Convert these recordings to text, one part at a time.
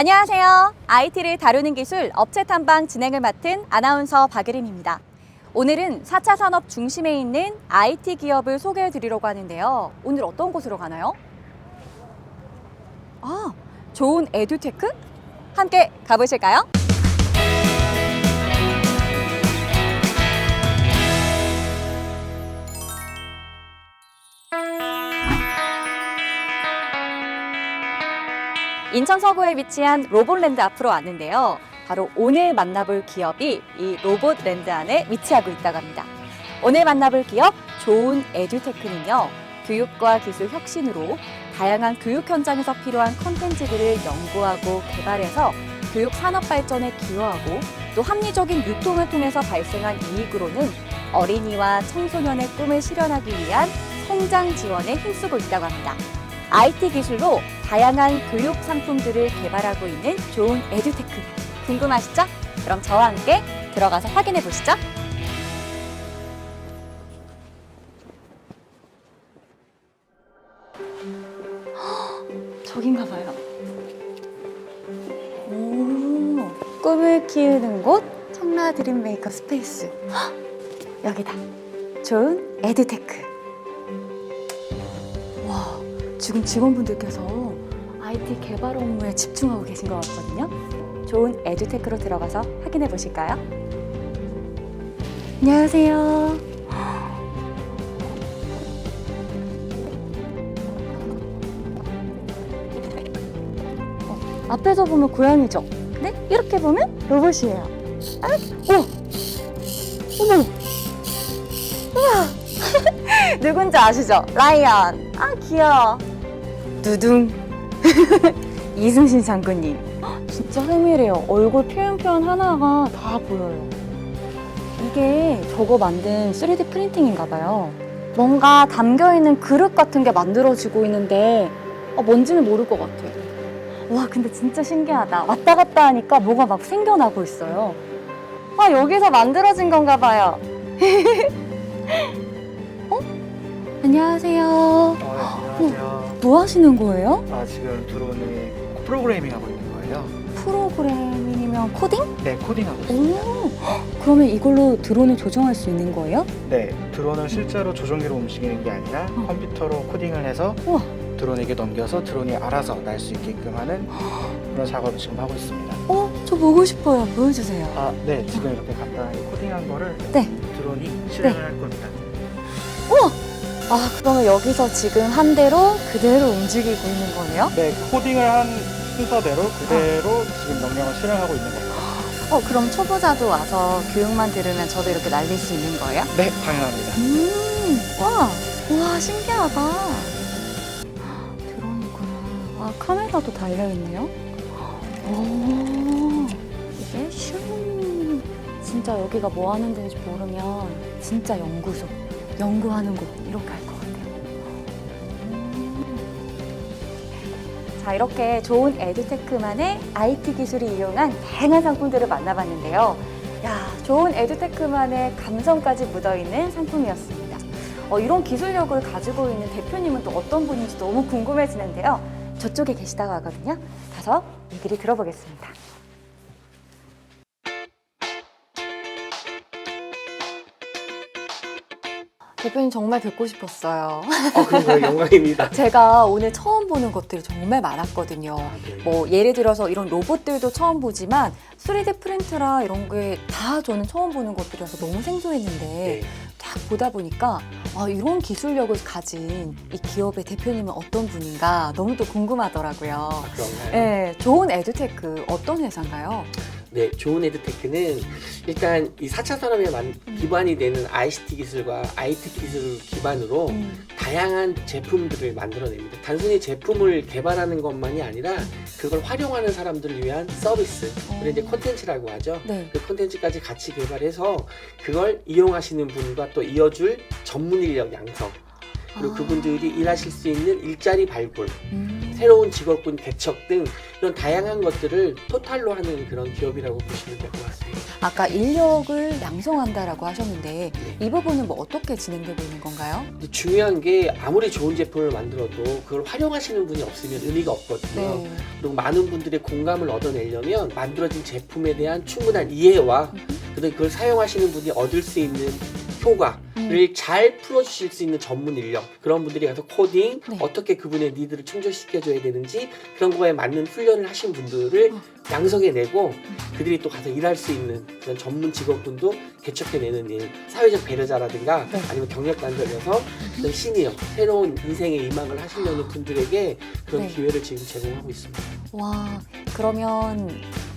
안녕하세요. IT를 다루는 기술 업체 탐방 진행을 맡은 아나운서 박예림입니다. 오늘은 4차 산업 중심에 있는 IT 기업을 소개해 드리려고 하는데요. 오늘 어떤 곳으로 가나요? 아, 좋은 에듀테크? 함께 가보실까요? 인천 서구에 위치한 로봇랜드 앞으로 왔는데요. 바로 오늘 만나볼 기업이 이 로봇랜드 안에 위치하고 있다고 합니다. 오늘 만나볼 기업 좋은 에듀테크는요. 교육과 기술 혁신으로 다양한 교육 현장에서 필요한 컨텐츠들을 연구하고 개발해서 교육 산업 발전에 기여하고 또 합리적인 유통을 통해서 발생한 이익으로는 어린이와 청소년의 꿈을 실현하기 위한 성장 지원에 힘쓰고 있다고 합니다. IT 기술로 다양한 교육 상품들을 개발하고 있는 좋은 에듀테크. 궁금하시죠? 그럼 저와 함께 들어가서 확인해 보시죠. 저긴가 봐요. 오, 꿈을 키우는 곳 청라 드림 메이커 스페이스. 헉, 여기다. 좋은 에듀테크. 와, 지금 직원분들께서 IT 개발 업무에 집중하고 계신 것 같거든요. 좋은 에듀테크로 들어가서 확인해 보실까요? 안녕하세요. 어, 앞에서 보면 고양이죠. 근데 이렇게 보면 로봇이에요. 아, 오, 어머, 우와, 누군지 아시죠? 라이언. 아 귀여워. 두둥. 이승신 장군님. 헉, 진짜 세밀해요. 얼굴 표현 표현 하나가 다 보여요. 이게 저거 만든 3D 프린팅인가 봐요. 뭔가 담겨 있는 그릇 같은 게 만들어지고 있는데 어, 뭔지는 모를 것 같아요. 와, 근데 진짜 신기하다. 왔다 갔다 하니까 뭐가 막 생겨나고 있어요. 아, 여기서 만들어진 건가 봐요. 어? 안녕하세요. 어, 네, 안녕하세요. 뭐 하시는 거예요? 아, 지금 드론을 프로그래밍 하고 있는 거예요. 프로그래밍이면 코딩? 네, 코딩하고 있어요. 오, 그러면 이걸로 드론을 조정할 수 있는 거예요? 네, 드론을 실제로 조종기로 움직이는 게 아니라 어. 컴퓨터로 코딩을 해서 우와. 드론에게 넘겨서 드론이 알아서 날 수 있게끔 하는 그런 작업을 지금 하고 있습니다. 어, 저 보고 싶어요. 보여주세요. 아, 네, 지금 이렇게 간단하게 코딩한 거를 네. 드론이 실행을 할 겁니다. 아, 그러면 여기서 지금 한 대로 그대로 움직이고 있는 거네요? 네, 코딩을 한 순서대로 그대로 지금 명령을 실행하고 있는 겁니다. 어, 그럼 초보자도 와서 교육만 들으면 저도 이렇게 날릴 수 있는 거예요? 네, 당연합니다. 음, 와, 와, 신기하다. 드론이구나. 아, 카메라도 달려있네요. 오, 이게 슝. 진짜 여기가 뭐 하는 데인지 모르면 진짜 연구소, 연구하는 곳 이렇게 할 것 같아요. 음. 자, 이렇게 좋은 에듀테크만의 IT 기술을 이용한 다양한 상품들을 만나봤는데요. 야, 좋은 에듀테크만의 감성까지 묻어있는 상품이었습니다. 어, 이런 기술력을 가지고 있는 대표님은 또 어떤 분인지 너무 궁금해지는데요. 저쪽에 계시다고 하거든요. 가서 얘기를 들어보겠습니다. 대표님 정말 뵙고 싶었어요. 어, 그런 영광입니다. 제가 오늘 처음 보는 것들이 정말 많았거든요. 네. 뭐 예를 들어서 이런 로봇들도 처음 보지만 3D 프린트라 이런 게 다 저는 처음 보는 것들이라서 너무 생소했는데 네. 딱 보다 보니까 아, 이런 기술력을 가진 이 기업의 대표님은 어떤 분인가 너무 또 궁금하더라고요. 그런가요? 네, 좋은 에듀테크 어떤 회사인가요? 네, 좋은 에듀테크는 일단 이 4차 산업에 만- 기반이 되는 ICT 기술과 IT 기술을 기반으로 음, 다양한 제품들을 만들어냅니다. 단순히 제품을 개발하는 것만이 아니라 그걸 활용하는 사람들을 위한 서비스, 우리 이제 콘텐츠라고 하죠. 네. 그 콘텐츠까지 같이 개발해서 그걸 이용하시는 분과 또 이어줄 전문 인력 양성 그리고 아. 그분들이 일하실 수 있는 일자리 발굴, 음. 새로운 직업군 개척 등 이런 다양한 것들을 토탈로 하는 그런 기업이라고 보시면 될 것 같습니다. 아까 인력을 양성한다라고 하셨는데 네. 이 부분은 뭐 어떻게 진행되고 있는 건가요? 근데 중요한 게 아무리 좋은 제품을 만들어도 그걸 활용하시는 분이 없으면 의미가 없거든요. 네. 그리고 많은 분들의 공감을 얻어내려면 만들어진 제품에 대한 충분한 이해와 그다음에 그걸 사용하시는 분이 얻을 수 있는 효과를 음. 잘 풀어주실 수 있는 전문 인력 그런 분들이 가서 코딩 네. 어떻게 그분의 니드를 충족시켜줘야 되는지 그런 거에 맞는 훈련을 하신 분들을 어. 양성해내고 그들이 또 가서 일할 수 있는 그런 전문 직업군도 개척해내는 일 사회적 배려자라든가 네. 아니면 경력 단절해서 그런 시니어 새로운 인생의 이망을 하시려는 분들에게 그런 네. 기회를 지금 제공하고 있습니다. 와, 그러면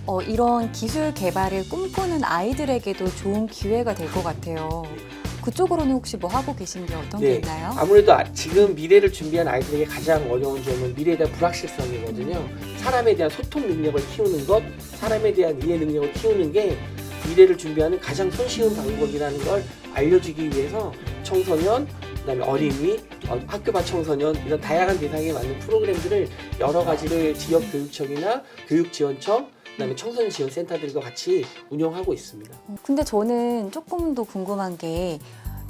어, 이런 기술 개발을 꿈꾸는 아이들에게도 좋은 기회가 될 것 같아요. 그쪽으로는 혹시 뭐 하고 계신 게 어떤 게 네. 있나요? 아무래도 아- 지금 미래를 준비한 아이들에게 가장 어려운 점은 미래에 대한 불확실성이거든요. 사람에 대한 소통 능력을 키우는 것, 사람에 대한 이해 능력을 키우는 게 미래를 준비하는 가장 손쉬운 방법이라는 걸 알려주기 위해서 청소년, 그다음에 어린이, 어, 학교반 청소년 이런 다양한 대상에 맞는 프로그램들을 여러 가지를 지역 교육청이나 교육지원청, 그다음에 청소년 지원 센터들과 같이 운영하고 있습니다. 근데 저는 조금 더 궁금한 게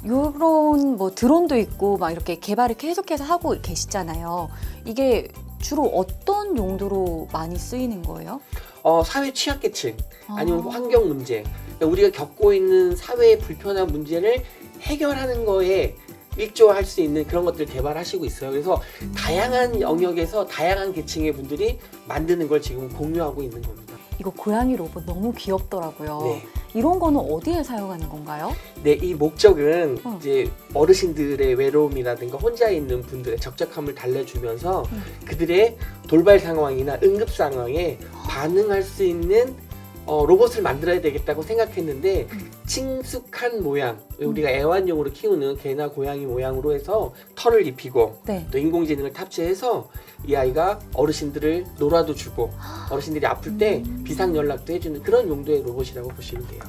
요런 뭐 드론도 있고 막 이렇게 개발을 계속해서 하고 계시잖아요. 이게 주로 어떤 용도로 많이 쓰이는 거예요? 어, 사회 취약계층 아니면 아. 환경 문제 그러니까 우리가 겪고 있는 사회의 불편한 문제를 해결하는 거에 일조할 수 있는 그런 것들을 개발하시고 있어요. 그래서 다양한 영역에서 다양한 계층의 분들이 만드는 걸 지금 공유하고 있는 겁니다. 이거 고양이 로봇 너무 귀엽더라고요. 네. 이런 거는 어디에 사용하는 건가요? 네, 이 목적은 어. 이제 어르신들의 외로움이라든가 혼자 있는 분들의 적적함을 달래주면서 음. 그들의 돌발 상황이나 응급 상황에 반응할 수 있는 어, 로봇을 만들어야 되겠다고 생각했는데 음. 친숙한 모양 우리가 애완용으로 키우는 개나 고양이 모양으로 해서 털을 입히고 네. 또 인공지능을 탑재해서 이 아이가 어르신들을 놀아도 주고 어르신들이 아플 때 음. 비상 연락도 해주는 그런 용도의 로봇이라고 보시면 돼요.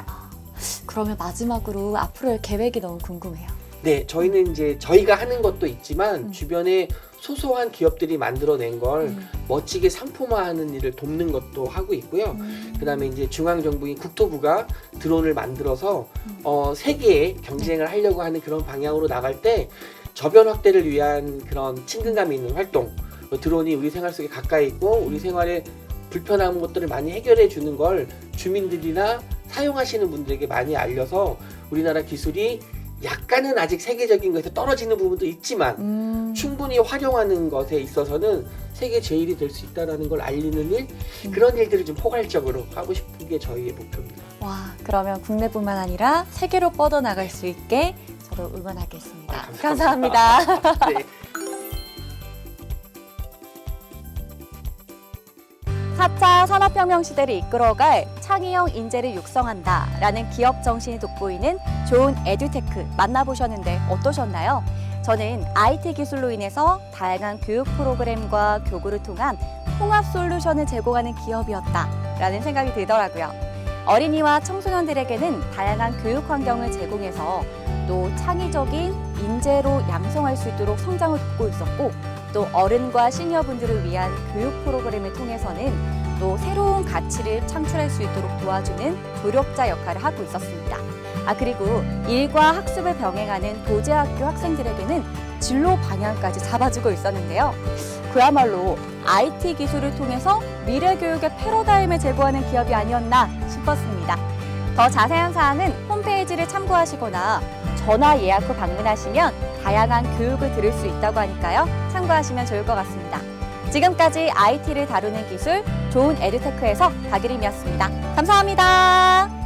그러면 마지막으로 앞으로의 계획이 너무 궁금해요. 네, 저희는 이제 저희가 하는 것도 있지만 음. 주변에 소소한 기업들이 만들어낸 걸 음. 멋지게 상품화하는 일을 돕는 것도 하고 있고요. 음. 그다음에 이제 중앙 정부인 국토부가 드론을 만들어서 음. 어, 세계에 경쟁을 하려고 하는 그런 방향으로 나갈 때 저변 확대를 위한 그런 친근감 있는 활동. 어, 드론이 우리 생활 속에 가까이 있고 우리 생활에 불편한 것들을 많이 해결해 주는 걸 주민들이나 사용하시는 분들에게 많이 알려서 우리나라 기술이 약간은 아직 세계적인 것에서 떨어지는 부분도 있지만 음. 충분히 활용하는 것에 있어서는 세계 제일이 될 수 있다는 걸 알리는 일 음. 그런 일들을 좀 포괄적으로 하고 싶은 게 저희의 목표입니다. 와, 그러면 국내뿐만 아니라 세계로 뻗어나갈 수 있게 저도 응원하겠습니다. 아, 감사합니다. 네. 4차 산업혁명 시대를 이끌어갈 창의형 인재를 육성한다 라는 기업 정신이 돋보이는 좋은 에듀테크 만나보셨는데 어떠셨나요? 저는 IT 기술로 인해서 다양한 교육 프로그램과 교구를 통한 통합 솔루션을 제공하는 기업이었다 라는 생각이 들더라고요. 어린이와 청소년들에게는 다양한 교육 환경을 제공해서 또 창의적인 인재로 양성할 수 있도록 성장을 돕고 있었고 또 어른과 시니어분들을 위한 교육 프로그램을 통해서는 또 새로운 가치를 창출할 수 있도록 도와주는 조력자 역할을 하고 있었습니다. 아 그리고 일과 학습을 병행하는 도제학교 학생들에게는 진로 방향까지 잡아주고 있었는데요. 그야말로 IT 기술을 통해서 미래 교육의 패러다임을 제고하는 기업이 아니었나 싶었습니다. 더 자세한 사항은 홈페이지를 참고하시거나 전화 예약 후 방문하시면 다양한 교육을 들을 수 있다고 하니까요. 참고하시면 좋을 것 같습니다. 지금까지 IT를 다루는 기술 좋은 에듀테크에서 박유림이었습니다. 감사합니다.